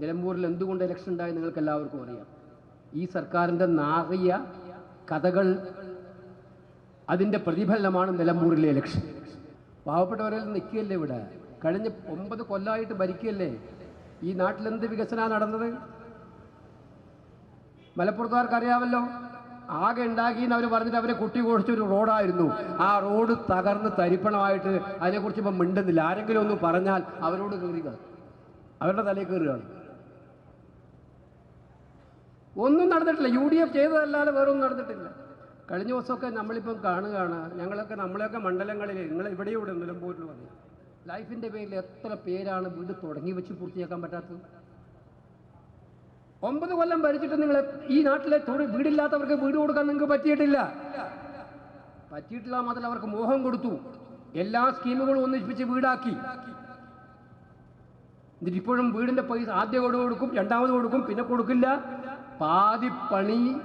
നിലമ്പൂരിൽ എന്തുകൊണ്ട് ഇലക്ഷൻ ഉണ്ടായി നിങ്ങൾക്ക് എല്ലാവർക്കും അറിയാം. ഈ സർക്കാരിന്റെ നാറിയ കഥകൾ അതിന്റെ പ്രതിഫലനമാണ് നിലമ്പൂരിലെ ഇലക്ഷൻ പാവപ്പെട്ടവരിൽ നിൽക്കുകയല്ലേ ഇവിടെ? കഴിഞ്ഞ ഒമ്പത് കൊല്ലമായിട്ട് ഭരിക്കുകയല്ലേ? ഈ നാട്ടിൽ എന്ത് വികസനമാണ് നടന്നത്? മലപ്പുറത്തുകാർക്ക് അറിയാമല്ലോ ആകെ ഉണ്ടാക്കിയെന്ന് അവർ പറഞ്ഞിട്ട് അവരെ കുട്ടി കുഴിച്ചൊരു റോഡായിരുന്നു. ആ റോഡ് തകർന്ന് തരിപ്പണമായിട്ട് അതിനെക്കുറിച്ച് ഇപ്പം മിണ്ടുന്നില്ല. ആരെങ്കിലും ഒന്ന് പറഞ്ഞാൽ അവരോട് കയറുക അവരുടെ തലയിൽ കയറുകയാണ്. ഒന്നും നടന്നിട്ടില്ല. യു ഡി എഫ് ചെയ്തതല്ലാതെ വേറൊന്നും നടന്നിട്ടില്ല. കഴിഞ്ഞ ദിവസമൊക്കെ നമ്മളിപ്പം കാണുകയാണ്. ഞങ്ങളൊക്കെ നമ്മളെയൊക്കെ മണ്ഡലങ്ങളിൽ നിങ്ങൾ ഇവിടെയും ഇവിടെ നിലമ്പൂരിൽ വന്നു. ലൈഫിന്റെ പേരിൽ എത്ര പേരാണ് വീട് തുടങ്ങി വെച്ച് പൂർത്തിയാക്കാൻ പറ്റാത്തത്? ഒമ്പത് കൊല്ലം ഭരിച്ചിട്ട് നിങ്ങൾ ഈ നാട്ടിലെ വീടില്ലാത്തവർക്ക് വീട് കൊടുക്കാൻ നിങ്ങൾക്ക് പറ്റിയിട്ടില്ല. പറ്റിയിട്ടില്ല മാത്രമല്ല അവർക്ക് മോഹം കൊടുത്തു. എല്ലാ സ്കീമുകളും ഒന്നിപ്പിച്ച് വീടാക്കി. എന്നിട്ട് ഇപ്പോഴും വീടിന്റെ പൈസ ആദ്യം കൊടുക്കും രണ്ടാമത് കൊടുക്കും പിന്നെ കൊടുക്കില്ല. പാതി പണി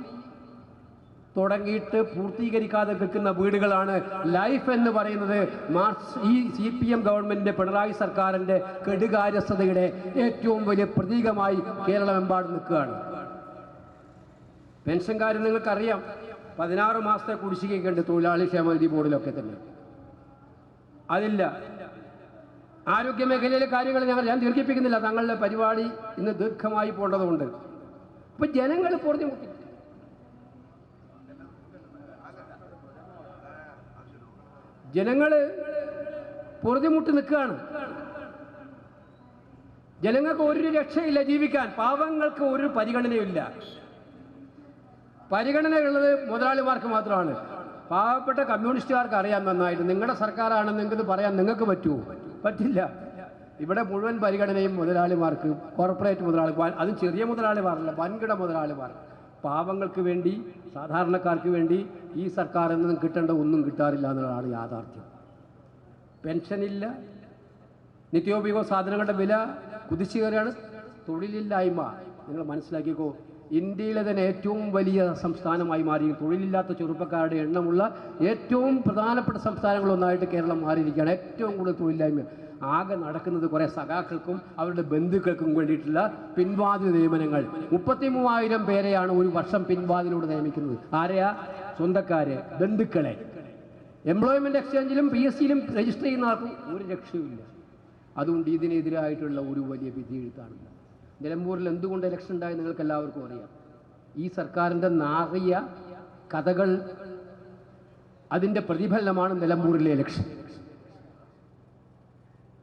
തുടങ്ങിയിട്ട് പൂർത്തീകരിക്കാതെ നിൽക്കുന്ന വീടുകളാണ് ലൈഫ് എന്ന് പറയുന്നത്. മാർച്ച് ഈ സി പി എം ഗവൺമെന്റിന്റെ പിണറായി സർക്കാരിന്റെ കെടുകാര്യസ്ഥതയുടെ ഏറ്റവും വലിയ പ്രതീകമായി കേരളമെമ്പാടും നിൽക്കുകയാണ്. പെൻഷൻകാർ നിങ്ങൾക്കറിയാം. പതിനാറ് മാസത്തെ കുടിശ്ശികയൊക്കെ ഉണ്ട് തൊഴിലാളി ക്ഷേമനിധി ബോർഡിലൊക്കെ തന്നെ. അതില്ല. ആരോഗ്യ മേഖലയിലെ കാര്യങ്ങൾ ഞങ്ങൾ ഞാൻ ദീർഘിപ്പിക്കുന്നില്ല. തങ്ങളുടെ പരിപാടി ഇന്ന് ദീർഘമായി പോകേണ്ടതുകൊണ്ട് അപ്പൊ ജനങ്ങൾ പൊറിഞ്ഞു മുട്ടി. ജനങ്ങൾ പൊറുതിമുട്ട് നിൽക്കുകയാണ്. ജനങ്ങൾക്ക് ഒരു രക്ഷയില്ല ജീവിക്കാൻ. പാവങ്ങൾക്ക് ഒരു പരിഗണനയില്ല പരിഗണനയുള്ളത് മുതലാളിമാർക്ക് മാത്രമാണ്. പാവപ്പെട്ട കമ്മ്യൂണിസ്റ്റുകാർക്ക് അറിയാൻ നന്നായിട്ട്. നിങ്ങളുടെ സർക്കാരാണ് നിങ്ങൾക്ക് പറയാൻ നിങ്ങൾക്ക് പറ്റുമോ? പറ്റില്ല. ഇവിടെ മുഴുവൻ പരിഗണനയും മുതലാളിമാർക്ക് കോർപ്പറേറ്റ് മുതലാളിമാർ അതും ചെറിയ മുതലാളിമാരല്ല വൻകിട മുതലാളിമാർ. പാവങ്ങൾക്ക് വേണ്ടി സാധാരണക്കാർക്ക് വേണ്ടി ഈ സർക്കാരിൽ നിന്നും കിട്ടേണ്ട ഒന്നും കിട്ടാറില്ല എന്നുള്ളതാണ് യാഥാർത്ഥ്യം. പെൻഷനില്ല നിത്യോപയോഗ സാധനങ്ങളുടെ വില കുതിച്ചു കയറുകയാണ്. തൊഴിലില്ലായ്മ നിങ്ങൾ മനസ്സിലാക്കിക്കോ ഇന്ത്യയിലെ തന്നെ ഏറ്റവും വലിയ സംസ്ഥാനമായി മാറി. തൊഴിലില്ലാത്ത ചെറുപ്പക്കാരുടെ എണ്ണമുള്ള ഏറ്റവും പ്രധാനപ്പെട്ട സംസ്ഥാനങ്ങളൊന്നായിട്ട് കേരളം മാറിയിരിക്കുകയാണ്. ഏറ്റവും കൂടുതൽ തൊഴിലില്ലായ്മ. ആകെ നടക്കുന്നത് കുറേ സഖാക്കൾക്കും അവരുടെ ബന്ധുക്കൾക്കും വേണ്ടിയിട്ടുള്ള പിൻവാതിൽ നിയമനങ്ങൾ. മുപ്പത്തി മൂവായിരം പേരെയാണ് ഒരു വർഷം പിൻവാതിലൂടെ നിയമിക്കുന്നത്. ആരെയാ? സ്വന്തക്കാരെ ബന്ധുക്കളെ. എംപ്ലോയ്മെന്റ് എക്സ്ചേഞ്ചിലും പി എസ് സിയിലും രജിസ്റ്റർ ചെയ്യുന്ന ആർക്കും ഒരു രക്ഷയുമില്ല. അതുകൊണ്ട് ഇതിനെതിരായിട്ടുള്ള ഒരു വലിയ വിധി എഴുത്താണില്ല നിലമ്പൂരിൽ എന്തുകൊണ്ട് ഇലക്ഷൻ ഉണ്ടായി നിങ്ങൾക്ക് എല്ലാവർക്കും അറിയാം. ഈ സർക്കാരിന്റെ നാറിയ കഥകൾ അതിന്റെ പ്രതിഫലനമാണ് നിലമ്പൂരിലെ ഇലക്ഷൻ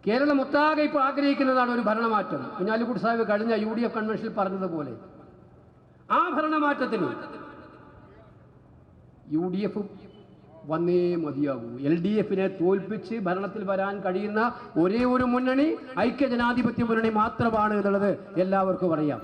കേരളം ഒത്താകെ ഇപ്പോൾ ആഗ്രഹിക്കുന്നതാണ് ഒരു ഭരണമാറ്റം. കുഞ്ഞാലിക്കുട്ടി സാഹിബ് കഴിഞ്ഞ യു ഡി എഫ് കൺവെൻഷനിൽ പറഞ്ഞതുപോലെ. ആ ഭരണമാറ്റത്തിന് യു ഡി എഫ് വന്നേ മതിയാകൂ. എൽ ഡി എഫിനെ തോൽപ്പിച്ച് ഭരണത്തിൽ വരാൻ കഴിയുന്ന ഒരേ ഒരു മുന്നണി ഐക്യജനാധിപത്യ മുന്നണി മാത്രമാണ് എന്നുള്ളത് എല്ലാവർക്കും അറിയാം.